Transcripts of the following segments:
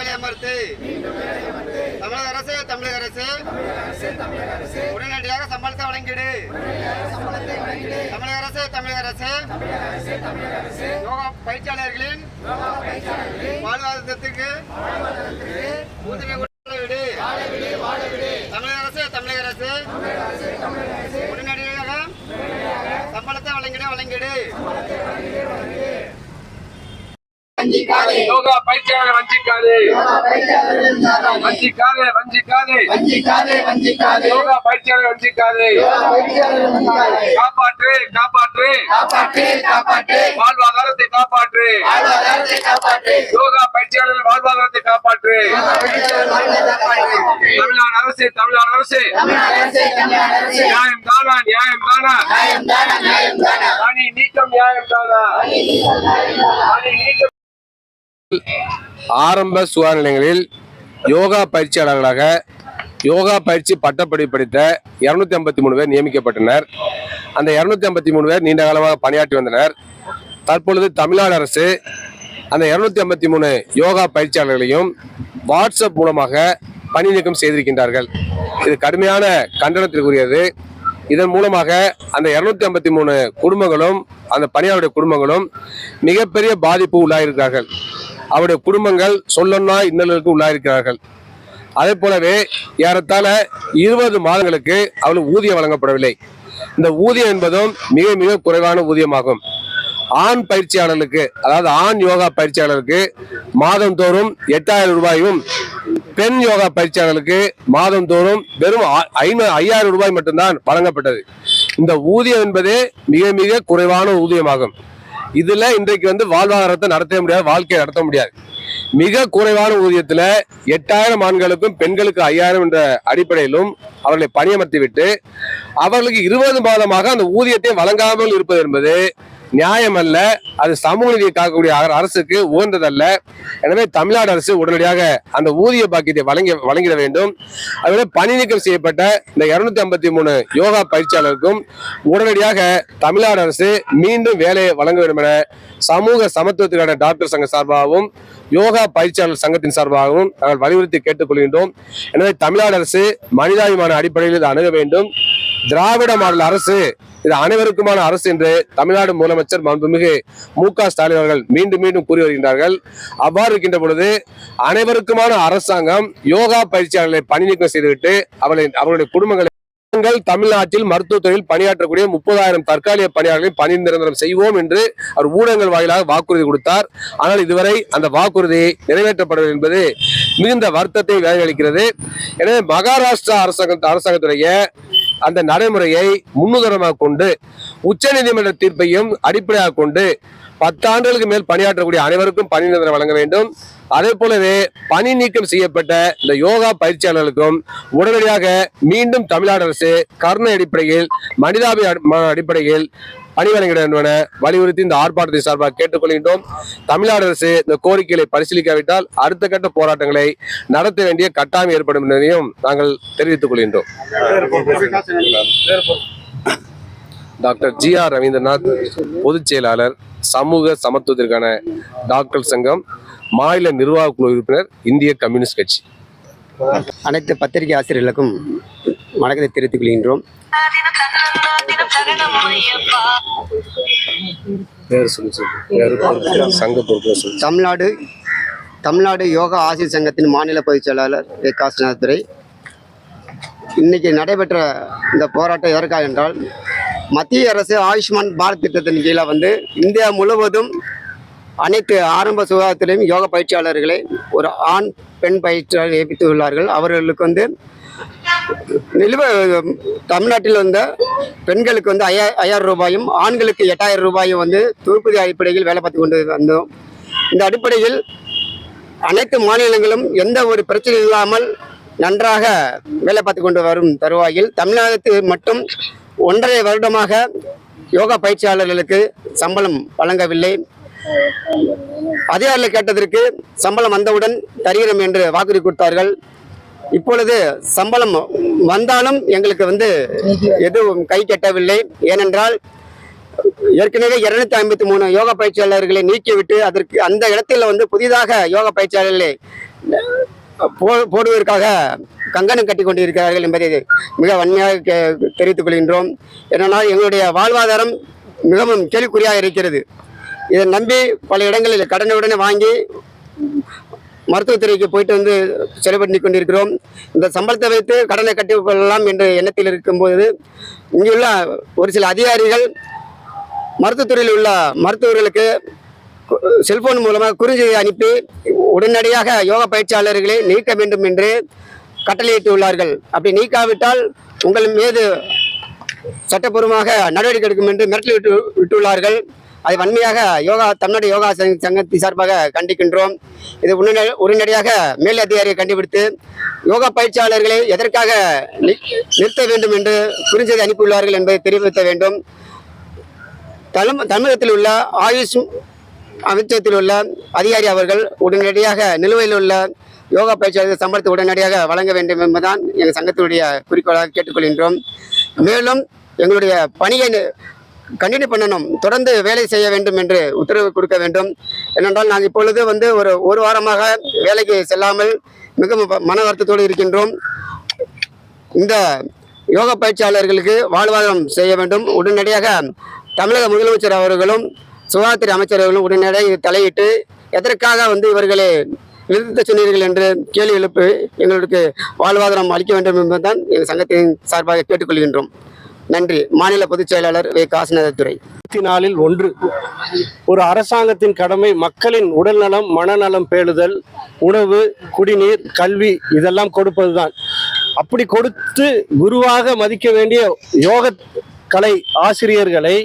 மேலே அமர்த்து தமிழக அரசு தமிழக அரசு. உடனடியாக சம்பளத்தை வழங்கிடு. தமிழக அரசு தமிழக அரசு. யோகா பயிற்சியாளர்களின் வாழ்வாதாரத்திற்கு ஊதிய விடு. தமிழக அரசு தமிழக அரசு. உடனடியாக சம்பளத்தை வழங்கிட வழங்கிடு. யோகா பயிற்சியாளர் வஞ்சிக்காது. வஞ்சிக்காது. வஞ்சிக்காது யோகா பயிற்சியாளர் வஞ்சிக்காது. காப்பாற்று காப்பாற்று. வாழ்வாதாரத்தை காப்பாற்று. யோகா பயிற்சியாளர் வாழ்வாதாரத்தை காப்பாற்று. தமிழ்நாடு அரசு தமிழ்நாடு அரசு. நியாயம் தானா நியாயம் தானா? பணி நீக்கம் நியாயம் தானா? நீக்கம் ஆரம்ப சுகாதார நிலையங்களில் யோகா பயிற்சியாளர்களாக யோகா பயிற்சி பட்டப்படிப்பு படித்த இருநூத்தி ஐம்பத்தி மூணு பேர் நியமிக்கப்பட்டனர். அந்த இருநூத்தி ஐம்பத்தி மூணு பேர் நீண்ட காலமாக பணியாற்றி வந்தனர். தற்பொழுது தமிழ்நாடு அரசு அந்த இருநூத்தி ஐம்பத்தி மூணு யோகா பயிற்சியாளர்களையும் வாட்ஸ்அப் மூலமாக பணி நீக்கம் செய்திருக்கின்றார்கள். இது கடுமையான கண்டனத்திற்குரியது. இதன் மூலமாக அந்த இருநூத்தி ஐம்பத்தி மூணு குடும்பங்களும் அந்த பணியாளருடைய குடும்பங்களும் மிகப்பெரிய பாதிப்பு உள்ளாயிருக்கிறார்கள். அவருடைய குடும்பங்கள் சொல்லொன்னா இன்னலுக்கு உள்ளாயிருக்கிறார்கள் அதே போலவே ஏறத்தாழ இருபது மாதங்களுக்கு அவளுக்கு ஊதியம் வழங்கப்படவில்லை. இந்த ஊதியம் என்பதும் மிக மிக குறைவான ஊதியமாகும். ஆண் பயிற்சியாளர்களுக்கு அதாவது ஆண் யோகா பயிற்சியாளருக்கு மாதந்தோறும் எட்டாயிரம் ரூபாயும் பெண் யோகா பயிற்சியாளர்களுக்கு மாதந்தோறும் வெறும் ஐநூறு ஐயாயிரம் ரூபாய் மட்டும்தான் வழங்கப்பட்டது. இந்த ஊதியம் என்பதே மிக மிக குறைவான ஊதியமாகும். இதுல இன்றைக்கு வந்து வாழ்வாதாரத்தை நடத்த முடியாது வாழ்க்கையை நடத்த முடியாது. மிக குறைவான ஊதியத்துல எட்டாயிரம் ஆண்களுக்கும் பெண்களுக்கு ஐயாயிரம் என்ற அடிப்படையிலும் அவர்களை பணியமர்த்தி விட்டு அவர்களுக்கு இருபது மாதமாக அந்த ஊதியத்தை வழங்காமல் இருப்பது என்பது நியாயமல்ல. அது சமூக நீதியை காக்கக்கூடிய அரசுக்கு உகந்ததல்ல. எனவே தமிழ்நாடு அரசு உடனடியாக அந்த ஊதிய பாக்கியத்தை வழங்கி வழங்கிட வேண்டும். அதுவே பணி நீக்கம் செய்யப்பட்ட இந்த இருநூத்தி ஐம்பத்தி மூணு யோகா பயிற்சியாளருக்கும் உடனடியாக தமிழ்நாடு அரசு மீண்டும் வேலையை வழங்க வேண்டும் என சமூக சமத்துவத்துக்கான டாக்டர் சங்க சார்பாகவும் யோகா பயிற்சியாளர் சங்கத்தின் சார்பாகவும் நாங்கள் வலியுறுத்தி கேட்டுக்கொள்கின்றோம். எனவே தமிழ்நாடு அரசு மனிதாபிமான அடிப்படையில் அணுக வேண்டும். திராவிட மாடல் அரசு இது அனைவருக்குமான அரசு என்று தமிழ்நாடு முதலமைச்சர் மாண்புமிகு மு க ஸ்டாலின் அவர்கள் மீண்டும் மீண்டும் கூறி வருகின்றார்கள். அவ்வாறு இருக்கின்ற பொழுது அனைவருக்குமான அரசாங்கம் யோகா பயிற்சியாளர்களை பணி நீக்கம் செய்துவிட்டு அவர்களை அவர்களுடைய குடும்பங்களை தமிழ்நாட்டில் மருத்துவத்துறையில் பணியாற்றக்கூடிய முப்பதாயிரம் தற்காலிக பணியாளர்களை பணி நிரந்தரம் செய்வோம் என்று அவர் ஊடகங்கள் வாயிலாக வாக்குறுதி கொடுத்தார். ஆனால் இதுவரை அந்த வாக்குறுதி நிறைவேற்றப்படவில்லை என்பது மிகுந்த வருத்தத்தை வேலையளிக்கிறது எனவே மகாராஷ்டிரா அரசாங்க அரசாங்கத்துடைய அந்த நடைமுறையை முன்னுதாரணமாக கொண்டு உச்சநீதிமன்ற தீர்ப்பையும் அடிப்படையாக கொண்டு பத்தாண்டுகளுக்கு மேல் பணியாற்றக்கூடிய அனைவருக்கும் பணி நிரந்தரம் வழங்க வேண்டும். அதே போலவே பணி நீக்கம் செய்யப்பட்ட இந்த யோகா பயிற்சியாளர்களுக்கும் உடனடியாக மீண்டும் தமிழ்நாடு அரசு கருணை அடிப்படையில் மனிதாபி அடிப்படையில் பணி வழங்கிட வேண்டும் என வலியுறுத்தி இந்த ஆர்ப்பாட்டத்தை சார்பாக கேட்டுக்கொள்கின்றோம். தமிழ்நாடு அரசு இந்த கோரிக்கைகளை பரிசீலிக்காவிட்டால் அடுத்த கட்ட போராட்டங்களை நடத்த வேண்டிய கட்டாயம் ஏற்படும் என்பதையும் நாங்கள் தெரிவித்துக் கொள்கின்றோம். டாக்டர் ஜி ஆர் ரவீந்திரநாத் பொதுச் செயலாளர் சமூக சமத்துவத்திற்கான டாக்டர் சங்கம் மாநில நிர்வாக குழு உறுப்பினர் இந்திய கம்யூனிஸ்ட் கட்சி. அனைத்து பத்திரிகை ஆசிரியர்களுக்கும் வணக்கத்தை தெரிவித்துக் கொள்கின்றோம். பேர் சொல்லி சொல்லு. பேர் பொறுப்பு, சங்க பொறுப்பு சொல்லு. தமிழ்நாடு தமிழ்நாடு யோகா ஆசிரியர் சங்கத்தின் மாநில பொதுச் செயலாளர் ஏ காசிநாதத்துறை இன்னைக்கு நடைபெற்ற இந்த போராட்டம் எதற்காக என்றால் மத்திய அரசு ஆயுஷ்மான் பாரத் திட்டத்தின் கீழே வந்து இந்தியா முழுவதும் அனைத்து ஆரம்ப சுகாதாரத்திலையும் யோகா பயிற்சியாளர்களை ஒரு ஆண் பெண் பயிற்சியாளர் நியமித்துள்ளார்கள். அவர்களுக்கு வந்து நிலுவ தமிழ்நாட்டில் வந்த பெண்களுக்கு வந்து ஐயா ஐயாயிரம் ரூபாயும் ஆண்களுக்கு எட்டாயிரம் ரூபாயும் வந்து துருப்பதி அடிப்படையில் வேலை பார்த்து கொண்டு வந்தோம். இந்த அடிப்படையில் அனைத்து மாநிலங்களும் எந்த ஒரு பிரச்சனை இல்லாமல் நன்றாக வேலை பார்த்து கொண்டு வரும் தருவாயில் தமிழகத்தில் மட்டும் ஒன்றரை வருடமாக யோகா பயிற்சியாளர்களுக்கு சம்பளம் வழங்கவில்லை. அதிகாரிகள் கேட்டதற்கு சம்பளம் வந்தவுடன் தருகிறோம் என்று வாக்குறுதி கொடுத்தார்கள். இப்பொழுது சம்பளம் வந்தாலும் எங்களுக்கு வந்து எதுவும் கை கட்டவில்லை. ஏனென்றால் ஏற்கனவே இருநூத்தி ஐம்பத்தி மூணு யோகா பயிற்சியாளர்களை நீக்கிவிட்டு அதற்கு அந்த இடத்துல வந்து புதிதாக யோகா பயிற்சியாளர்களை போ- போடுவதற்காக கங்கணம் கட்டி கொண்டிருக்கிறார்கள் என்பதை மிக வன்மையாக தெரிவித்துக் கொள்கின்றோம். ஏனென்றால் எங்களுடைய வாழ்வாதாரம் மிகவும் கேள்விக்குறியாக இருக்கிறது. இதை நம்பி பல இடங்களில் கடனுடனே வாங்கி மருத்துவத்துறைக்கு போயிட்டு வந்து செலவு பண்ணி கொண்டிருக்கிறோம். இந்த சம்பளத்தை வைத்து கடனை கட்டிக்கொள்ளலாம் என்ற எண்ணத்தில் இருக்கும்போது இங்குள்ள ஒரு சில அதிகாரிகள் மருத்துவத்துறையில் உள்ள மருத்துவர்களுக்கு செல்போன் மூலமாக குறுஞ்செய்தி அனுப்பி உடனடியாக யோகா பயிற்சியாளர்களை நீக்க வேண்டும் என்று கட்டளையிட்டு உள்ளார்கள் அப்படி நீக்காவிட்டால் உங்கள் மீது சட்டப்பூர்வமாக நடவடிக்கை எடுக்கும் என்று மிரட்டல் விட்டு விட்டுள்ளார்கள். அதை வன்மையாக யோகா தமிழ்நாடு யோகா சங்க- சங்கத்தின் சார்பாக கண்டிக்கின்றோம். இது உடனடியாக மேல் அதிகாரியை கண்டுபிடித்து யோகா பயிற்சியாளர்களை எதற்காக நிறுத்த வேண்டும் என்று புரிஞ்சதை அனுப்பியுள்ளார்கள் என்பதை தெரிவிக்க வேண்டும். தலம் தமிழகத்தில் உள்ள ஆயுஷ் அமைச்சகத்தில் உள்ள அதிகாரி அவர்கள் உடனடியாக நிலுவையில் உள்ள யோகா பயிற்சியாளர்கள் சம்பளத்தை உடனடியாக வழங்க வேண்டும் என்பதுதான் எங்கள் சங்கத்தினுடைய குறிக்கோளாக கேட்டுக்கொள்கின்றோம். மேலும் எங்களுடைய பணியை கண்டினியூ பண்ணணும். தொடர்ந்து வேலை செய்ய வேண்டும் என்று உத்தரவு கொடுக்க வேண்டும். ஏனென்றால் நாங்கள் இப்பொழுது வந்து ஒரு ஒரு வாரமாக வேலைக்கு செல்லாமல் மிகவும் மன வருத்தத்தோடு இருக்கின்றோம். இந்த யோகா பயிற்சியாளர்களுக்கு வாழ்வாதாரம் செய்ய வேண்டும். உடனடியாக தமிழக முதலமைச்சர் அவர்களும் சுகாதாரத்துறை அமைச்சர் அவர்களும் உடனடியாக தலையிட்டு எதற்காக வந்து இவர்களை நிறுத்த சொன்னீர்கள் என்று கேள்வி எழுப்பு எங்களுக்கு வாழ்வாதாரம் அளிக்க வேண்டும் என்பதுதான் எங்கள் சங்கத்தின் சார்பாக கேட்டுக்கொள்கின்றோம். நன்றி. மாநில பொதுச் செயலாளர் வே. காசிநாதத்துறை நாளில் நாலில் ஒன்று. ஒரு அரசாங்கத்தின் கடமை மக்களின் உடல்நலம் மனநலம் பேணுதல் உணவு குடிநீர் கல்வி இதெல்லாம் கொடுப்பதுதான். அப்படி கொடுத்து குருவாக மதிக்க வேண்டிய யோக கலை ஆசிரியர்களை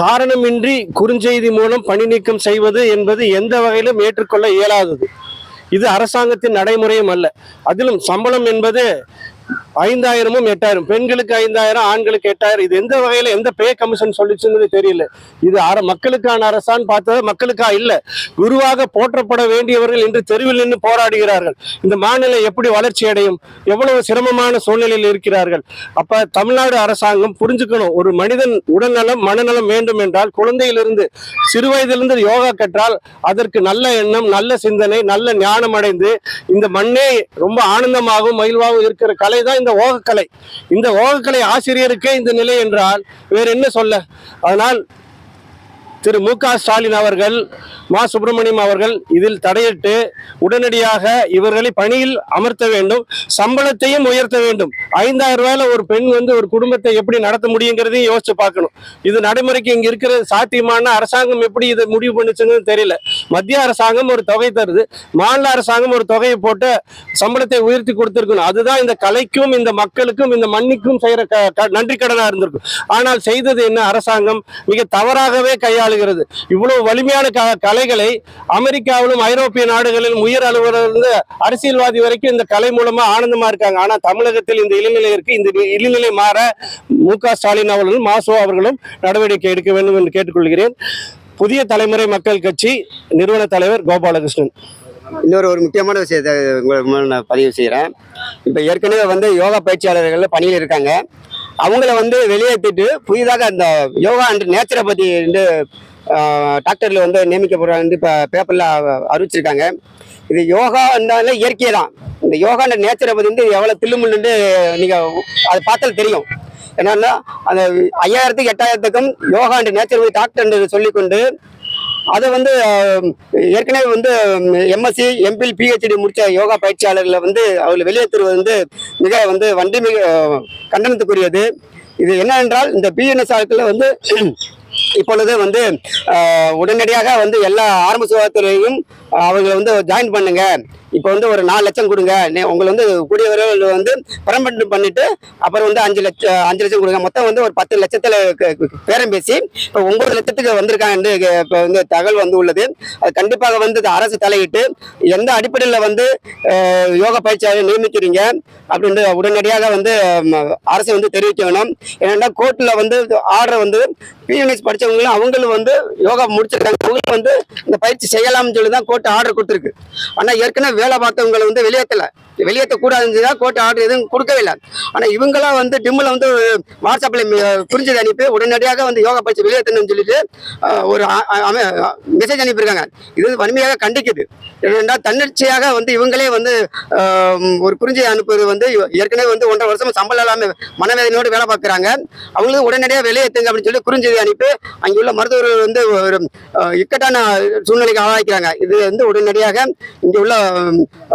காரணமின்றி குறுஞ்செய்தி மூலம் பணி நீக்கம் செய்வது என்பது எந்த வகையிலும் ஏற்றுக்கொள்ள இயலாதது. இது அரசாங்கத்தின் நடைமுறையும் அல்ல. அதிலும் சம்பளம் என்பது ஐந்தாயிரமும் எட்டாயிரம். பெண்களுக்கு ஐந்தாயிரம் ஆண்களுக்கு எட்டாயிரம். இது எந்த வகையில எந்த பே கமிஷன் சொல்லிச்சுன்னு தெரியல. இது அர மக்களுக்கான அரசான்னு பார்த்தா மக்களுக்கா இல்ல. குருவாக போற்றப்பட வேண்டியவர்கள் இன்று தெருவில் நின்று போராடுகிறார்கள். இந்த மாநிலம் எப்படி வளர்ச்சி அடையும்? எவ்வளவு சிரமமான சூழ்நிலையில் இருக்கிறார்கள்? அப்ப தமிழ்நாடு அரசாங்கம் புரிஞ்சுக்கணும். ஒரு மனிதன் உடல்நலம் மனநலம் வேண்டும் என்றால் குழந்தையிலிருந்து சிறு வயதிலிருந்து யோகா கற்றால் அதற்கு நல்ல எண்ணம் நல்ல சிந்தனை நல்ல ஞானம் அடைந்து இந்த மண்ணே ரொம்ப ஆனந்தமாகவும் மகிழ்வாகவும் இருக்கிற கலை தான் இந்த ஓகக்கலை. இந்த ஓகக்கலை ஆசிரியருக்கே இந்த நிலை என்றால் வேற என்ன சொல்ல? அதனால் திரு மு க ஸ்டாலின் அவர்கள் மா சுப்பிரமணியம் அவர்கள் இதில் தடையிட்டு உடனடியாக இவர்களை பணியில் அமர்த்த வேண்டும் சம்பளத்தையும் உயர்த்த வேண்டும். ஐந்தாயிரம் ரூபாயில ஒரு பெண் வந்து ஒரு குடும்பத்தை எப்படி நடத்த முடியுங்கிறதையும் யோசிச்சு பார்க்கணும். இது நடைமுறைக்கு இங்க இருக்கிற சாத்தியமான அரசாங்கம் எப்படி இதை முடிவு பண்ணுச்சுன்னு தெரியல. மத்திய அரசாங்கம் ஒரு தொகை தருது மாநில அரசாங்கம் ஒரு தொகையை போட்டு சம்பளத்தை உயர்த்தி கொடுத்திருக்கணும். அதுதான் இந்த கலைக்கும் இந்த மக்களுக்கும் இந்த மண்ணிக்கும் செய்யற க- நன்றி கடனா இருந்திருக்கும். ஆனால் செய்தது என்ன அரசாங்கம்? மிக தவறாகவே வருகிறது இவ்வளவு வலிமையான க கலைகளை அமெரிக்காவிலும் ஐரோப்பிய நாடுகளிலும் உயர் அலுவலர்ந்து அரசியல்வாதி வரைக்கும் இந்த கலை மூலமா ஆனந்தமா இருக்காங்க. ஆனா தமிழகத்தில் இந்த இளநிலையிற்கு இந்த இளநிலை மாற மு க ஸ்டாலின் அவர்களும் மாசோ அவர்களும் நடவடிக்கை எடுக்க வேண்டும் என்று கேட்டுக்கொள்கிறேன். புதிய தலைமுறை மக்கள் கட்சி நிறுவன தலைவர் கோபாலகிருஷ்ணன். இன்னொரு ஒரு முக்கியமான விஷயத்தை உங்களுக்கு நான் பதிவு செய்கிறேன் இப்போ ஏற்கனவே வந்து யோகா பயிற்சியாளர்கள் பணியில் இருக்காங்க. அவங்கள வந்து வெளியேற்றிட்டு புதிதாக அந்த யோகா அண்ட் நேச்சரை பற்றி வந்து டாக்டரில் வந்து நியமிக்கப்படுறாங்க இப்போ பேப்பரில் அறிவிச்சிருக்காங்க. இது யோகா இருந்தாலே இயற்கை தான். இந்த யோகா அண்ட் நேச்சரை பற்றி வந்து எவ்வளோ தில்லுமுள்ளுன்னு நீங்கள் அதை பார்த்தால் தெரியும். என்னன்னா அந்த ஐயாயிரத்துக்கு எட்டாயிரத்துக்கும் யோகா அண்ட் நேச்சர் பற்றி டாக்டர் சொல்லிக்கொண்டு அதை வந்து ஏற்கனவே வந்து எம்எஸ்சி எம்பில் பிஹெச்டி முடிச்ச யோகா பயிற்சியாளர்களை வந்து அவர்கள் வெளியேற்றுவது வந்து மிக வந்து வண்டி மிக கண்டனத்துக்குரியது. இது என்னவென்றால் இந்த பிஎன்எஸ் ஆட்களில் வந்து இப்பொழுது வந்து உடனடியாக வந்து எல்லா ஆரம்ப சுகாதாரத்துறையும் அவர்களை வந்து ஜாயின் பண்ணுங்க. இப்போ வந்து ஒரு நாலு லட்சம் கொடுங்க. உங்களை வந்து கூடிய விரைவில் வந்து பர்மனெண்ட் பண்ணிட்டு அப்புறம் வந்து அஞ்சு லட்சம் அஞ்சு லட்சம் கொடுங்க. மொத்தம் வந்து ஒரு பத்து லட்சத்தில் பேரம் பேசி இப்போ ஒன்பது லட்சத்துக்கு வந்திருக்காங்க என்று இப்போ வந்து தகவல் வந்து உள்ளது. அது கண்டிப்பாக வந்து அரசு தலையிட்டு எந்த அடிப்படையில் வந்து யோகா பயிற்சியாளர் நியமிக்கிறீங்க அப்படின்னு உடனடியாக வந்து அரசு வந்து தெரிவிக்க வேணும் ஏன்னா கோர்ட்டில் வந்து ஆர்டர் வந்து பிஎன்எஸ் படித்தவங்களும் அவங்களும் வந்து யோகா முடிச்சிருக்காங்க. அவங்களும் வந்து இந்த பயிற்சி செய்யலாம்னு சொல்லி தான் கோர்ட் ஆர்டர் கொடுத்துருக்கு. ஆனால் ஏற்கனவே வேலை பார்த்தவங்களை வந்து வெளியேற்றல வெளியேற்றக்கூடாதுன்னு தான் கோர்ட் ஆர்டர் எதுவும் கொடுக்கவே இல்லை. ஆனால் இவங்களாம் வந்து டிம்மில் வந்து வாட்ஸ்அப்பில் புரிஞ்சது அனுப்பி உடனடியாக வந்து யோகா பயிற்சி வெளியேற்றணும்னு சொல்லிட்டு ஒரு மெசேஜ் அனுப்பியிருக்காங்க. இது வந்து வன்மையாக கண்டிக்குது. ஏன்னா தன்னிச்சையாக வந்து இவங்களே வந்து ஒரு புரிஞ்சு அனுப்புவது வந்து ஏற்கனவே வந்து ஒன்றரை வருஷம் சம்பளம் இல்லாமல் மனவேதனையோடு வேலை பார்க்குறாங்க. அவங்களுக்கு உடனடியாக வெளியேற்றுங்க அப்படின்னு சொல்லி குறிஞ்சி அனுப்பி அங்கே உள்ள மருத்துவர்கள் வந்து ஒரு இக்கட்டான சூழ்நிலைக்கு ஆளாக்கிறாங்க இது வந்து உடனடியாக இங்கே உள்ள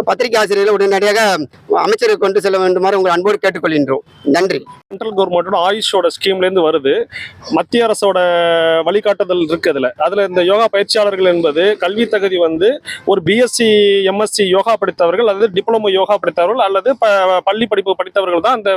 பத்திரிகை ஆசிரியர்கள் உடனடியாக அமைச்சருக்கு கொண்டு செல்ல வேண்டுமாறு உங்கள் அன்போடு கேட்டுக்கொள்கின்றோம். நன்றி. சென்ட்ரல் கவர்மெண்டோட ஆயுஷோட ஸ்கீம்லேருந்து வருது. மத்திய அரசோட வழிகாட்டுதல் இருக்குது அதில். அதில் இந்த யோகா பயிற்சியாளர்கள் என்பது கல்வி தகுதி வந்து ஒரு பிஎஸ்சி எம்எஸ்சி யோகா படித்தவர்கள் அல்லது டிப்ளமோ யோகா படித்தவர்கள் அல்லது ப- பள்ளி படிப்பு படித்தவர்கள் தான் அந்த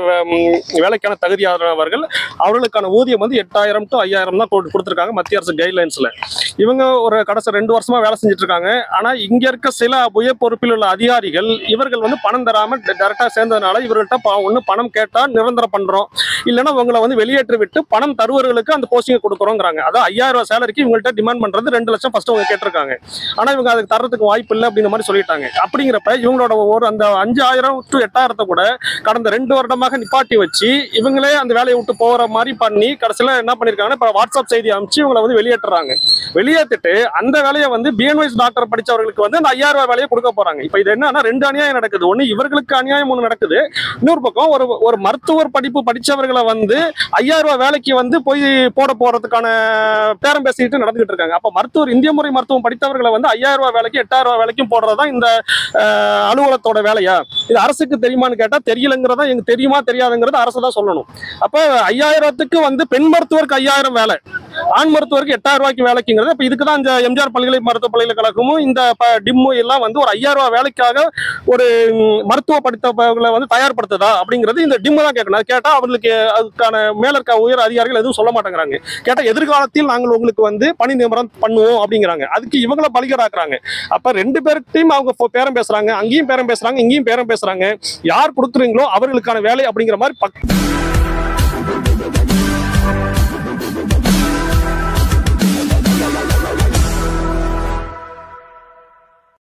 வேலைக்கான தகுதியானவர்கள். அவர்களுக்கான ஊதியம் வந்து எட்டாயிரம் டு ஐயாயிரம் தான் கொடுத்துருக்காங்க மத்திய அரசு கைட்லைன்ஸில் இவங்க ஒரு கடைசி ரெண்டு வருஷமா வேலை செஞ்சுட்டு இருக்காங்க. ஆனால் இங்கே இருக்க சில உயர் பொறுப்பில் உள்ள அதிகாரிகள் இவர்கள் வந்து பணம் தராம டைரக்டா சேர்ந்ததுனால இவர்கள்ட்ட ஒன்று ஒண்ணு பணம் கேட்டா நிரந்தரம் பண்றோம். இல்லைன்னா உங்களை வந்து வெளியேற்றி விட்டு பணம் தருவர்களுக்கு அந்த போஸ்டிங்கை கொடுக்குறோங்கிறாங்க. அதான் ஐயாயிரம் ரூபாய் சேலரிக்கு இவங்கள்ட்ட டிமாண்ட் பண்றது ரெண்டு லட்சம் ஃபர்ஸ்ட் அவங்க கேட்டிருக்காங்க. ஆனா இவங்க அதுக்கு தரத்துக்கு வாய்ப்பு இல்லை அப்படிங்கிற மாதிரி சொல்லிட்டாங்க. அப்படிங்கிறப்ப இவங்களோட ஒரு அந்த அஞ்சாயிரம் டு எட்டாயிரத்தை கூட கடந்த ரெண்டு வருடமாக நிப்பாட்டி வச்சு இவங்களே அந்த வேலையை விட்டு போகிற மாதிரி பண்ணி கடைசியில் என்ன பண்ணியிருக்காங்கன்னா இப்போ வாட்ஸ்அப் செய்தி அமைச்சு இவங்களை வந்து வெளியேற்றுறாங்க. வெளியேற்றிட்டு அந்த வேலையை வந்து பிஎன்ஒய்ஸ் டாக்டர் படிச்சவர்களுக்கு வந்து அந்த ஐயாயிரம் ரூபாய் வேலையை கொடுக்க பண்றாங்க இப்ப இது என்னன்னா ரெண்டு அநியாயம் நடக்குது. ஒன்று இவர்களுக்கு அநியாயம் ஒன்று நடக்குது. இன்னொரு பக்கம் ஒரு ஒரு மருத்துவர் படிப்பு படிச்சவர்களை வந்து ஐயாயிரம் ரூபாய் வேலைக்கு வந்து போய் போட போறதுக்கான பேரம் பேசிட்டு நடந்துகிட்டு இருக்காங்க. அப்ப மருத்துவர் இந்திய முறை மருத்துவம் படித்தவர்களை வந்து ஐயாயிரம் ரூபாய் வேலைக்கு எட்டாயிரம் ரூபாய் வேலைக்கும் போடுறதுதான் இந்த அலுவலத்தோட அலுவலகத்தோட வேலையா? இது அரசுக்கு தெரியுமான்னு கேட்டா தெரியலங்கிறதா எங்க தெரியுமா தெரியாதுங்கிறது அரசு தான் சொல்லணும். அப்ப ஐயாயிரத்துக்கு வந்து பெண் மருத்துவருக்கு ஐயாயிரம் வேலை. ஆண் மருத்துவருக்கு எட்டாயிரம் ரூபாய்க்கு வேலைக்குங்கிறது இப்போ இதுக்கு தான் இந்த எம்ஜிஆர் பல்கலை மருத்துவ பல்கலைக்கழகமும் இந்த டிம்மு எல்லாம் வந்து ஒரு ஐயாயிரம் ரூபாய் வேலைக்காக ஒரு மருத்துவ படித்தவர்களை வந்து தயார்படுத்துதா அப்படிங்கிறது இந்த டிம்மு தான் கேட்கணும். அது கேட்டால் அவர்களுக்கு அதுக்கான மேல இருக்க உயர் அதிகாரிகள் எதுவும் சொல்ல மாட்டேங்கிறாங்க. கேட்டால் எதிர்காலத்தில் நாங்கள் உங்களுக்கு வந்து பணி நியமனம் பண்ணுவோம் அப்படிங்கிறாங்க. அதுக்கு இவங்கள பலிகடாக்குறாங்க. அப்போ ரெண்டு பேர்கிட்டையும் அவங்க பேரம் பேசுறாங்க அங்கேயும் பேரம் பேசுறாங்க இங்கேயும் பேரம் பேசுறாங்க. யார் கொடுக்குறீங்களோ அவர்களுக்கான வேலை அப்படிங்கிற மாதிரி பக்